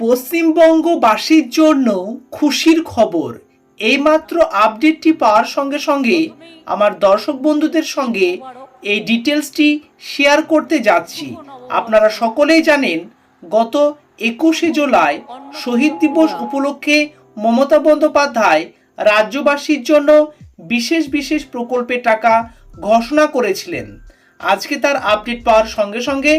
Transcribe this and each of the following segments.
পশ্চিমবঙ্গবাসীর জন্য খুশির খবর। এইমাত্র আপডেটটি পাওয়ার সঙ্গে সঙ্গে আমার দর্শক বন্ধুদের সঙ্গে এই ডিটেলসটি শেয়ার করতে যাচ্ছি। আপনারা সকলেই জানেন, গত একুশে জুলাই শহীদ দিবস উপলক্ষে মমতা বন্দ্যোপাধ্যায় রাজ্যবাসীর জন্য বিশেষ বিশেষ প্রকল্পের টাকা ঘোষণা করেছিলেন। আজকে তার আপডেট পাওয়ার সঙ্গে সঙ্গে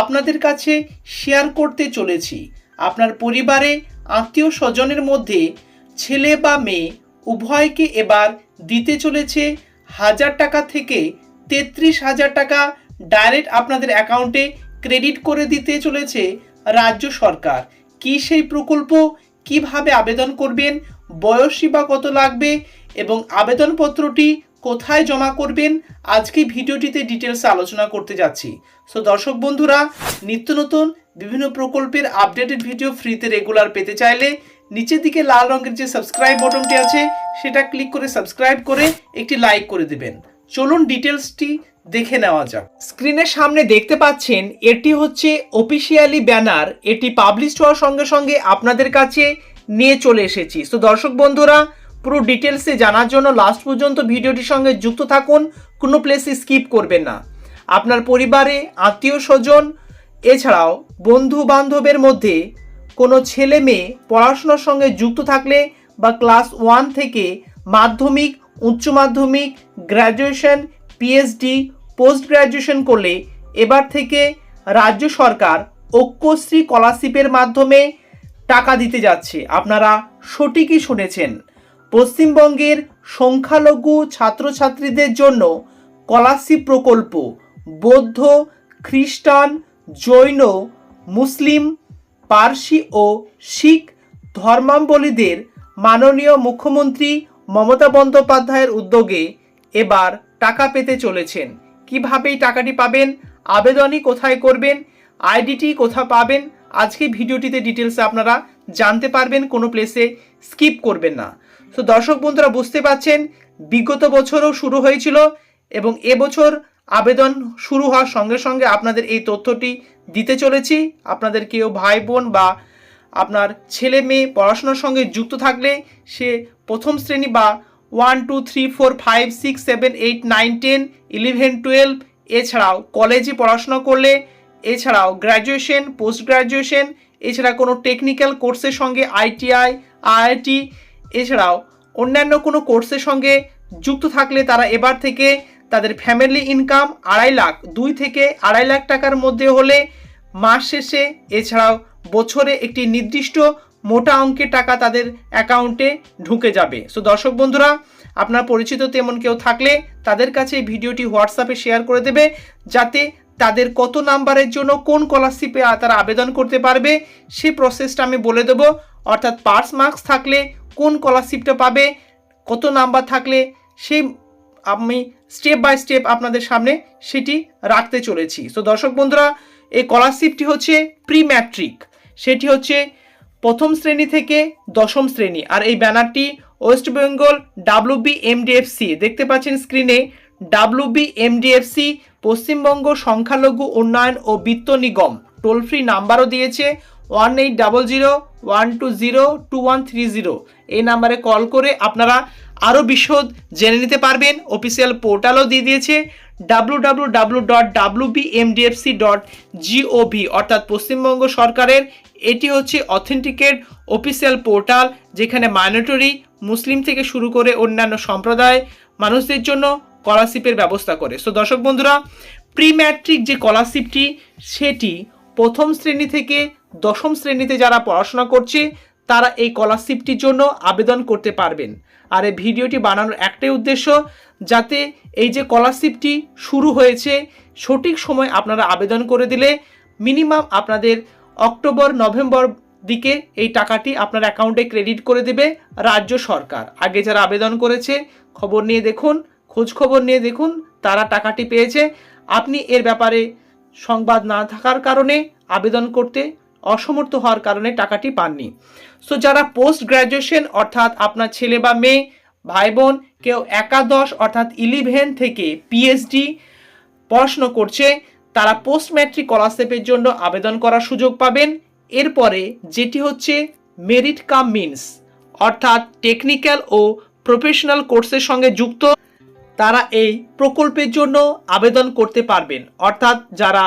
আপনাদের কাছে শেয়ার করতে চলেছি। আপনার পরিবারে, আত্মীয় স্বজনের মধ্যে ছেলে বা মেয়ে উভয়কে এবার দিতে চলেছে হাজার টাকা থেকে তেত্রিশ হাজার টাকা ডাইরেক্ট আপনাদের অ্যাকাউন্টে ক্রেডিট করে দিতে চলেছে রাজ্য সরকার। কি সেই প্রকল্প? কীভাবে আবেদন করবেন? বয়সসীমা কত লাগবে? এবং আবেদনপত্রটি কোথায় জমা করবেন? আজকে ভিডিওটিতে ডিটেলস আলোচনা করতে যাচ্ছি। সো দর্শক বন্ধুরা, নিত্য নতুন বিভিন্ন প্রকল্পের আপডেটেড ভিডিও ফ্রিতে রেগুলার পেতে চাইলে নিচের দিকে লাল রঙের যে সাবস্ক্রাইব বটনটি আছে, সেটা ক্লিক করে সাবস্ক্রাইব করে একটি লাইক করে দিবেন। চলুন ডিটেলসটি দেখে নেওয়া যাক। স্ক্রিনের সামনে দেখতে পাচ্ছেন, এটি হচ্ছে অফিসিয়ালি ব্যানার এটি পাবলিশ হওয়ার সঙ্গে সঙ্গে আপনাদের কাছে নিয়ে চলে এসেছি। তো দর্শক বন্ধুরা, পুরো ডিটেলসে জানার জন্য লাস্ট পর্যন্ত ভিডিওটির সঙ্গে যুক্ত থাকুন, কোনো প্লেসে স্কিপ করবেন না। আপনার পরিবারে আত্মীয় স্বজন এছাড়াও বন্ধু বান্ধবের মধ্যে কোনো ছেলে মেয়ে পড়াশোনার সঙ্গে যুক্ত থাকলে বা ক্লাস ওয়ান থেকে মাধ্যমিক, উচ্চ মাধ্যমিক, গ্র্যাজুয়েশন, পিএইচডি পোস্ট গ্র্যাজুয়েশন করলে এবার থেকে রাজ্য সরকার ঐক্যশ্রী স্কলারশিপের মাধ্যমে টাকা দিতে যাচ্ছে। আপনারা সঠিকই শুনেছেন। পশ্চিমবঙ্গের সংখ্যালঘু ছাত্রছাত্রীদের জন্য স্কলারশিপ প্রকল্প বৌদ্ধ, খ্রিস্টান জৈন, মুসলিম, পার্সি ও শিখ ধর্মাবলীদের মাননীয় মুখ্যমন্ত্রী মমতা বন্দ্যোপাধ্যায়ের উদ্যোগে এবার টাকা পেতে চলেছেন। কীভাবে এই টাকাটি পাবেন? আবেদনই কোথায় করবেন? আইডিটি কোথা পাবেন? আজকে ভিডিওটিতে ডিটেলসে আপনারা জানতে পারবেন, কোনো প্লেসে স্কিপ করবেন না। তো দর্শক বন্ধুরা, বুঝতে পাচ্ছেন বিগত বছরও শুরু হয়েছিল এবং এবছর আবেদন শুরু হওয়ার সঙ্গে সঙ্গে আপনাদের এই তথ্যটি দিতে চলেছি। আপনাদের কেউ ভাই বোন বা আপনার ছেলে মেয়ে পড়াশোনার সঙ্গে যুক্ত থাকলে সে প্রথম শ্রেণি বা one two three four five six seven eight nine ten eleven twelve এছাড়াও কলেজে পড়াশোনা করলে, এছাড়াও গ্র্যাজুয়েশন পোস্ট গ্র্যাজুয়েশন এছাড়া কোনো টেকনিক্যাল কোর্সের সঙ্গে আইটিআই আইআইটি এছাড়াও অন্যান্য কোনো কোর্সের সঙ্গে যুক্ত থাকলে তারা এবার থেকে তাদের ফ্যামিলি ইনকাম আড়াই লাখ, দুই থেকে আড়াই লাখ টাকার মধ্যে হলে মাস শেষে এছাড়াও বছরে একটি নির্দিষ্ট মোটা অঙ্কের টাকা তাদের অ্যাকাউন্টে ঢুকে যাবে। সো দর্শক বন্ধুরা, আপনার পরিচিত তেমন কেউ থাকলে তাদের কাছে ভিডিওটি হোয়াটসঅ্যাপে শেয়ার করে দেবে, যাতে তাদের কত নাম্বারের জন্য কোন স্কলারশিপে তারা আবেদন করতে পারবে, সেই প্রসেসটা আমি বলে দেবো। অর্থাৎ পার্স মার্কস থাকলে কোন স্কলারশিপটা পাবে, কত নাম্বার থাকলে সেই আমি স্টেপ বাই স্টেপ আপনাদের সামনে সেটি রাখতে চলেছি। তো দর্শক বন্ধুরা, এই স্কলারশিপটি হচ্ছে প্রি ম্যাট্রিক সেটি হচ্ছে প্রথম শ্রেণি থেকে দশম শ্রেণি। আর এই ব্যানারটি West Bengal W B MDFC দেখতে পাচ্ছেন স্ক্রিনে ডাব্লিউ বি এমডিএফসি পশ্চিমবঙ্গ সংখ্যালঘু উন্নয়ন ও বিত্ত নিগম। টোল ফ্রি নাম্বারও দিয়েছে one eight double zero one two zero two one three zero এই নাম্বারে কল করে আপনারা আরও বিশদ জেনে নিতে পারবেন। অফিসিয়াল পোর্টালও দিয়ে দিয়েছে। W W W dot W B MDFC dot GOV অর্থাৎ পশ্চিমবঙ্গ সরকারের এটি হচ্ছে অথেন্টিকেট অফিসিয়াল পোর্টাল যেখানে মাইনরিটি মুসলিম থেকে শুরু করে অন্যান্য সম্প্রদায় মানুষদের জন্য স্কলারশিপের ব্যবস্থা করে। সো দর্শক বন্ধুরা প্রি ম্যাট্রিক যে স্কলারশিপটি সেটি প্রথম শ্রেণি থেকে দশম শ্রেণীতে যারা পড়াশোনা করছে, তারা এই স্কলারশিপটির জন্য আবেদন করতে পারবেন। আর এই ভিডিওটি বানানোর একটাই উদ্দেশ্য, যাতে এই যে স্কলারশিপটি শুরু হয়েছে, সঠিক সময় আপনারা আবেদন করে দিলে মিনিমাম আপনাদের অক্টোবর, নভেম্বর দিকে এই টাকাটি আপনার অ্যাকাউন্টে ক্রেডিট করে দেবে রাজ্য সরকার। আগে যারা আবেদন করেছে, খবর নিয়ে দেখুন, খোঁজ খবর নিয়ে দেখুন, তারা টাকাটি পেয়েছে। আপনি এর ব্যাপারে সংবাদ না থাকার কারণে আবেদন করতে অসমর্থ হওয়ার কারণে টাকাটি পাননি। সো যারা পোস্ট গ্র্যাজুয়েশন অর্থাৎ আপনার ছেলে বা মেয়ে, ভাই বোন, কেউ একাদশ, অর্থাৎ ইলেভেন থেকে পিএইচডি পড়াশুনো করছে, তারা পোস্ট ম্যাট্রিক স্কলারশিপের জন্য আবেদন করার সুযোগ পাবেন। এরপরে যেটি হচ্ছে মেরিট কাম মিনস অর্থাৎ টেকনিক্যাল ও প্রফেশনাল কোর্সের সঙ্গে যুক্ত তারা এই প্রকল্পের জন্য আবেদন করতে পারবেন। অর্থাৎ যারা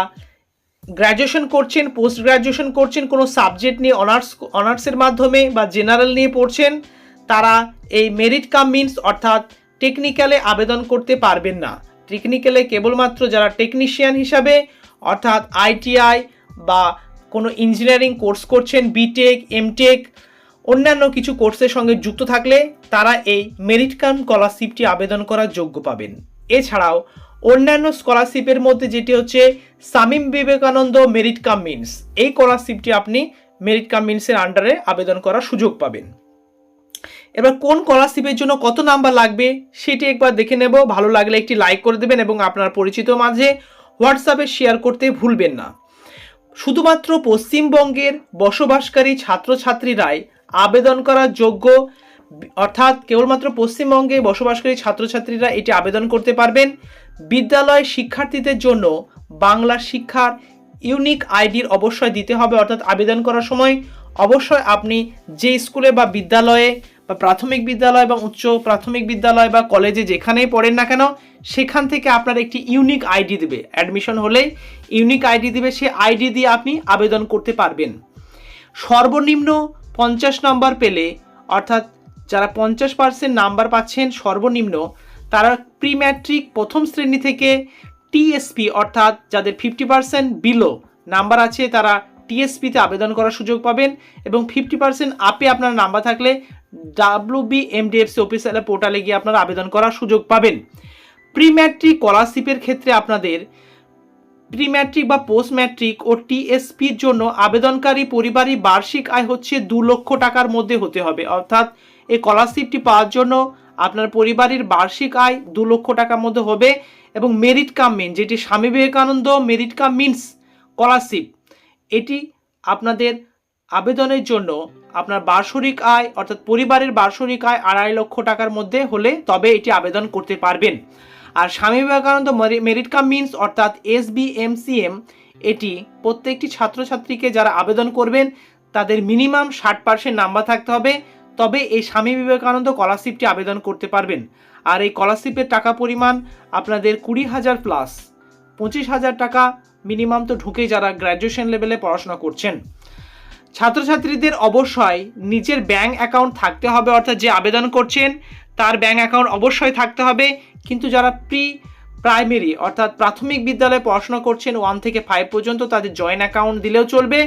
গ্র্যাজুয়েশন করছেন পোস্ট গ্র্যাজুয়েশন করছেন, কোনো সাবজেক্ট নিয়ে অনার্স অনার্সের মাধ্যমে বা জেনারেল নিয়ে পড়ছেন, তারা এই মেরিট কাম মিনস অর্থাৎ টেকনিক্যালে আবেদন করতে পারবেন না। টেকনিক্যালে কেবলমাত্র যারা টেকনিশিয়ান হিসাবে, অর্থাৎ আইটিআই বা কোনো ইঞ্জিনিয়ারিং কোর্স করছেন বিটেক এমটেক অন্যান্য কিছু কোর্সের সঙ্গে যুক্ত থাকলে তারা এই মেরিট কাম স্কলারশিপটি আবেদন করার যোগ্য পাবেন। এছাড়াও, অন্যান্য স্কলারশিপের মধ্যে যেটি হচ্ছে Swami Vivekananda merit cum means, এই স্কলারশিপটি আপনি মেরিট কাম মিনসের আন্ডারে আবেদন করার সুযোগ পাবেন। এবার কোন স্কলারশিপের জন্য কত নাম্বার লাগবে সেটি একবার দেখে নেব। ভালো লাগলে একটি লাইক করে দেবেন এবং আপনার পরিচিত মাঝে হোয়াটসঅ্যাপে শেয়ার করতে ভুলবেন না। শুধুমাত্র পশ্চিমবঙ্গের বসবাসকারী ছাত্রছাত্রীরাই আবেদন করার যোগ্য, অর্থাৎ কেবলমাত্র পশ্চিমবঙ্গে বসবাসকারী ছাত্রছাত্রীরা এটি আবেদন করতে পারবেন। বিদ্যালয় শিক্ষার্থীদের জন্য বাংলা শিক্ষার ইউনিক আইডির অবশ্যই দিতে হবে, অর্থাৎ আবেদন করার সময় অবশ্যই আপনি যে স্কুলে বা বিদ্যালয়ে বা প্রাথমিক বিদ্যালয় বা উচ্চ প্রাথমিক বিদ্যালয় বা কলেজে যেখানেই পড়েন না কেন, সেখান থেকে আপনার একটি ইউনিক আইডি দেবে। অ্যাডমিশন হলেই ইউনিক আইডি দেবে, সেই আইডি দিয়ে আপনি আবেদন করতে পারবেন। সর্বনিম্ন পঞ্চাশ নম্বর পেলে, অর্থাৎ যারা পঞ্চাশ পার্সেন্ট নাম্বার পাচ্ছেন সর্বনিম্ন, তারা প্রি ম্যাট্রিক প্রথম শ্রেণি থেকে টিএসপি অর্থাৎ যাদের ফিফটি পার্সেন্ট বিলো নাম্বার আছে, তারা টিএসপিতে আবেদন করার সুযোগ পাবেন এবং ফিফটি পার্সেন্ট আপে আপনার নাম্বার থাকলে ডাব্লিউ বি এমডিএফসি অফিসিয়াল পোর্টালে গিয়ে আপনারা আবেদন করার সুযোগ পাবেন। প্রি ম্যাট্রিক স্কলারশিপের ক্ষেত্রে আপনাদের প্রি ম্যাট্রিক বা পোস্ট ম্যাট্রিক ও টিএসপির জন্য আবেদনকারী পরিবারই বার্ষিক আয় হচ্ছে দু লক্ষ টাকার মধ্যে হতে হবে। অর্থাৎ এই স্কলারশিপটি পাওয়ার জন্য আপনার পরিবারের বার্ষিক আয় দু লক্ষ টাকার মধ্যে হবে এবং মেরিট কাম মিন যেটি Swami Vivekananda merit cum means scholarship এটি আপনাদের আবেদনের জন্য আপনার বার্ষরিক আয়, অর্থাৎ পরিবারের বার্ষরিক আয় আড়াই লক্ষ টাকার মধ্যে হলে তবে এটি আবেদন করতে পারবেন। আর স্বামী বিবেকানন্দ মেরি- মেরিট কাম মিনস অর্থাৎ S B M C M, এটি প্রত্যেকটি ছাত্রছাত্রীকে যারা আবেদন করবেন, তাদের মিনিমাম ষাট পার্সেন্ট নাম্বার থাকতে হবে। তবে এই স্বামী বিবেকানন্দ স্কলারশিপটি আবেদন করতে পারবেন। আর এই স্কলারশিপের টাকা পরিমাণ আপনাদের কুড়ি হাজার প্লাস পঁচিশ হাজার টাকা মিনিমাম তো ঢুকে যারা গ্র্যাজুয়েশন লেভেলে পড়াশোনা করছেন। ছাত্রছাত্রীদের অবশ্যই নিজের ব্যাংক অ্যাকাউন্ট থাকতে হবে, অর্থাৎ যে আবেদন করছেন, তার ব্যাংক অ্যাকাউন্ট অবশ্যই থাকতে হবে। কিন্তু যারা প্রি প্রাইমারি অর্থাৎ প্রাথমিক বিদ্যালয়ে পড়াশোনা করছেন ওয়ান থেকে ফাইভ পর্যন্ত তাদের জয়েন্ট অ্যাকাউন্ট দিলেও চলবে।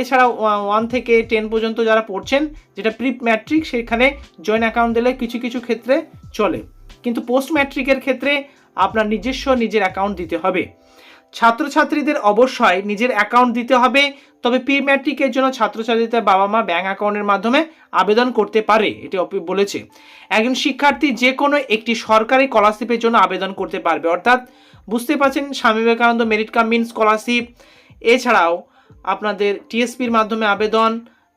এছাড়া ওয়ান থেকে টেন পর্যন্ত যারা পড়ছেন, যেটা প্রি ম্যাট্রিক সেখানে জয়েন্ট অ্যাকাউন্ট দিলে কিছু কিছু ক্ষেত্রে চলে। কিন্তু পোস্ট ম্যাট্রিকের ক্ষেত্রে আপনার নিজস্ব নিজের অ্যাকাউন্ট দিতে হবে। ছাত্রছাত্রীদের অবশ্যই নিজের অ্যাকাউন্ট দিতে হবে। তবে প্রি ম্যাট্রিকের জন্য ছাত্রছাত্রীদের বাবা মা ব্যাঙ্ক অ্যাকাউন্টের মাধ্যমে আবেদন করতে পারে, এটি বলেছে। একজন শিক্ষার্থী যে কোনো একটি সরকারি স্কলারশিপের জন্য আবেদন করতে পারবে। অর্থাৎ বুঝতে পারছেন Swami Vivekananda merit cum mean scholarship এছাড়াও আপনাদের টিএসপির মাধ্যমে আবেদন,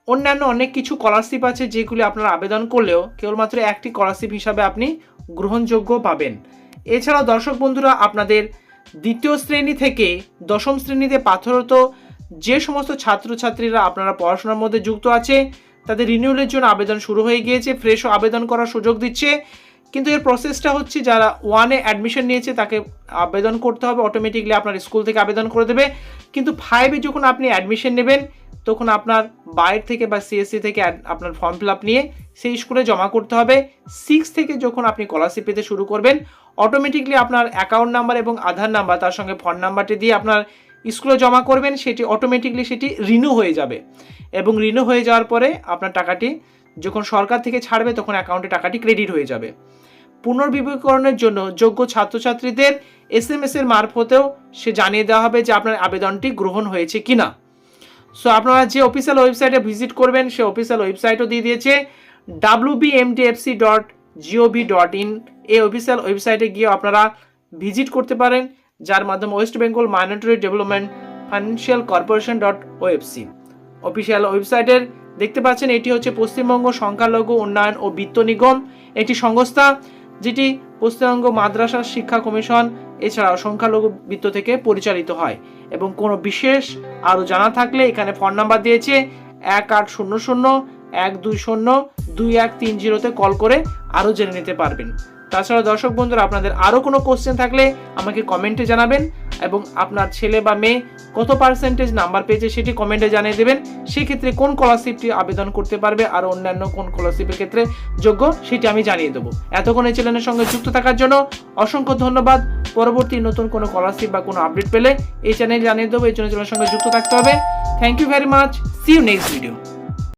অন্যান্য অনেক কিছু স্কলারশিপ আছে যেগুলি আপনারা আবেদন করলেও কেবলমাত্র একটি স্কলারশিপ হিসাবে আপনি গ্রহণযোগ্য পাবেন। এছাড়াও দর্শক বন্ধুরা, আপনাদের দ্বিতীয় শ্রেণি থেকে দশম শ্রেণীতে পাথরত যে সমস্ত ছাত্রছাত্রীরা আপনারা পড়াশোনার মধ্যে যুক্ত আছে, তাদের রিনিউয়ালের জন্য আবেদন শুরু হয়ে গিয়েছে ফ্রেশও আবেদন করার সুযোগ দিচ্ছে। কিন্তু এর প্রসেসটা হচ্ছে যারা ওয়ানে অ্যাডমিশন নিয়েছে, তাকে আবেদন করতে হবে অটোমেটিকলি আপনার স্কুল থেকে আবেদন করে দেবে। কিন্তু ফাইভে যখন আপনি অ্যাডমিশন নেবেন, তখন আপনার বাইর থেকে বা সিএসসি থেকে আপনার ফর্ম ফিল আপ নিয়ে সেই স্কুলে জমা করতে হবে। সিক্স থেকে যখন আপনি স্কলারশিপ পেতে শুরু করবেন অটোমেটিকলি আপনার অ্যাকাউন্ট নাম্বার এবং আধার নাম্বার তার সঙ্গে ফোন নাম্বারটি দিয়ে আপনার স্কুলে জমা করবেন, সেটি অটোমেটিকলি সেটি রিনিউ হয়ে যাবে। এবং রিনিউ হয়ে যাওয়ার পরে আপনার টাকাটি যখন সরকার থেকে ছাড়বে, তখন অ্যাকাউন্টে টাকাটি ক্রেডিট হয়ে যাবে। পুনর্বিবেকরণের জন্য যোগ্য ছাত্রছাত্রীদের এস এম এর মারফতেও সে জানিয়ে দেওয়া হবে যে আপনার আবেদনটি গ্রহণ হয়েছে কিনা। সো আপনারা যে অফিসিয়াল ওয়েবসাইটে ভিজিট করবেন, সে অফিসিয়াল ওয়েবসাইটও দিয়ে দিয়েছে MDFC dot GOV dot in এই অফিসিয়াল ওয়েবসাইটে গিয়ে আপনারা ভিজিট করতে পারেন, যার মাধ্যমে West Bengal minority development financial corporation dot OFC official ওয়েবসাইটের দেখতে পাচ্ছেন, এটি হচ্ছে পশ্চিমবঙ্গ সংখ্যালঘু উন্নয়ন ও বিত্ত নিগম, একটি সংস্থা যেটি পশ্চিমবঙ্গ মাদ্রাসা শিক্ষা কমিশন, এছাড়াও সংখ্যালঘু বৃত্ত থেকে পরিচালিত হয়। এবং কোনো বিশেষ আরও জানা থাকলে এখানে ফোন নাম্বার দিয়েছে, এক আট শূন্য শূন্য এক দুই শূন্য, দুই এক তিন জিরোতে কল করে আরও জেনে নিতে পারবেন। তাছাড়া দর্শক বন্ধুরা, আপনাদের আরও কোনো কোশ্চেন থাকলে আমাকে কমেন্টে জানাবেন এবং আপনার ছেলে বা মেয়ে কত পার্সেন্টেজ নাম্বার পেয়েছে সেটি কমেন্টে জানিয়ে দেবেন। সেক্ষেত্রে কোন স্কলারশিপটি আবেদন করতে পারবে আর অন্যান্য কোন স্কলারশিপের ক্ষেত্রে যোগ্য সেটি আমি জানিয়ে দেবো। এতক্ষণ এই চ্যানেলের সঙ্গে যুক্ত থাকার জন্য অসংখ্য ধন্যবাদ। পরবর্তী নতুন কোনো স্কলারশিপ বা কোনো আপডেট পেলে এই চ্যানেল জানিয়ে দেবো। এই চ্যানেলের সঙ্গে যুক্ত থাকতে হবে। Thank you very much see you next video